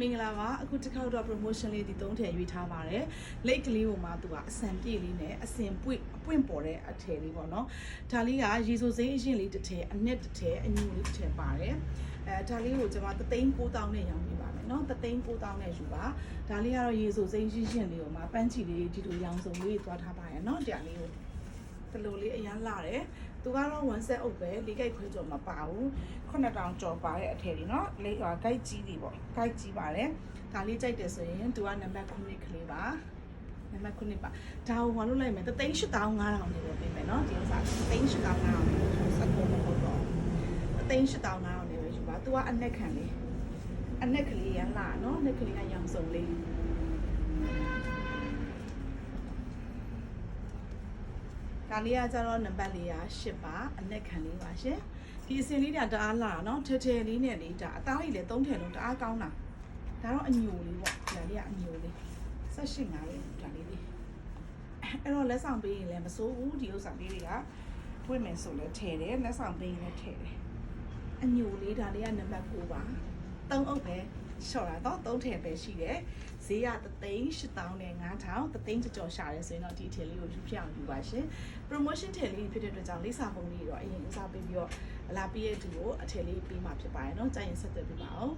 မင်္ဂလာပါအခုတစ်ခေါက်တော့ promotion လေးဒီသုံးထည့်ရွေးထားပါတယ်လိတ်ကလေးကိုမှသူကအစံပြည့်လေးနဲ့အစင်ပွင့်အပွင့်ပေါ်တဲ့အထည်လေးပေါ့နော်ဒါလေးကရေဆိုစိမ့်အရင်လေးတစ်ထည်အနက်တစ်ထည်အညူလေးတစ်ထည်ပါတယ်အဲဒါလေးကိုကျွန်မသသိန်း9000နဲ့ရောင်းပေးပါမယ်နော်သသိန်း9000နဲ့ယူပါဒါလေးကတော့ရေဆိုစိမ့်ရှင်ရှင်လေးကိုမှပန်းချီလေးဒီလိုရောင်စုံလေးသွားထားပါရနော်တရားလေးကို ကလေးလေးအရန်လာတယ်သူကတော့ဝမ်ဆက်အုပ်ပဲလေးကိုက်ခွဲကြော်မပါဘူး9000ကြော်ပါတဲ့အထည်လေးနော်လေးဟာကိုက်ကြီးတွေပေါ့ကိုက်ကြီးပါတယ်ဒါလေးကြိုက်တယ်ဆိုရင်သူကနံပါတ်9ကလေးပါနံပါတ်9ပါဒါကိုဝါလို့လိုက်မယ်38500လေးပဲပေးမယ်နော်ဒီဥစ္စာ38500လေးစက်ကုန်မဟုတ်တော့38500လေးပဲယူပါသူကအနက်ခံလေးအနက်ကလေးရန်လာနော်အနက်ကလေးကရောင်စုံလေး ဒါလေးကကျတော့နံပါတ်လေးက10ပါအလက်ခံလေးပါရှင်ဒီအစင်လေးကတအားလာနော်ထထလေးနဲ့လေးဒါအသားလေးလည်း3ထည်လုံးတအားကောင်းတာဒါတော့အညိုလေးပေါ့ဒါလေးကအညိုလေး18ငါလေးဒါလေးလေးအဲ့တော့လက်ဆောင်ပေးရင်လည်းမစိုးဘူးဒီဥစ္စာလေးတွေကဖွင့်မယ်ဆိုလည်းထည့်တယ်လက်ဆောင်ပေးရင်လည်းထည့်တယ်အညိုလေးဒါလေးကနံပါတ်9ပါ3အုပ်ပဲ လျှော့တာတော့3ထည့်ပဲရှိတယ်ဈေးက3,8000နဲ့9,000 3,000ကျော်ရှာတယ်ဆိုရင်တော့ဒီထည်လေးကိုယူပြအောင်ယူပါရှင် promotion ထည်လေးဖြစ်တဲ့အတွက်ကြောင့်လိပ်စာပုံလေးတော့အရင်ဥစားပေးပြီးတော့လာပြည့်တဲ့သူကိုအထည်လေးပေးမှာဖြစ်ပါတယ်เนาะကြာရင်ဆက်သွယ်ပေးပါအောင်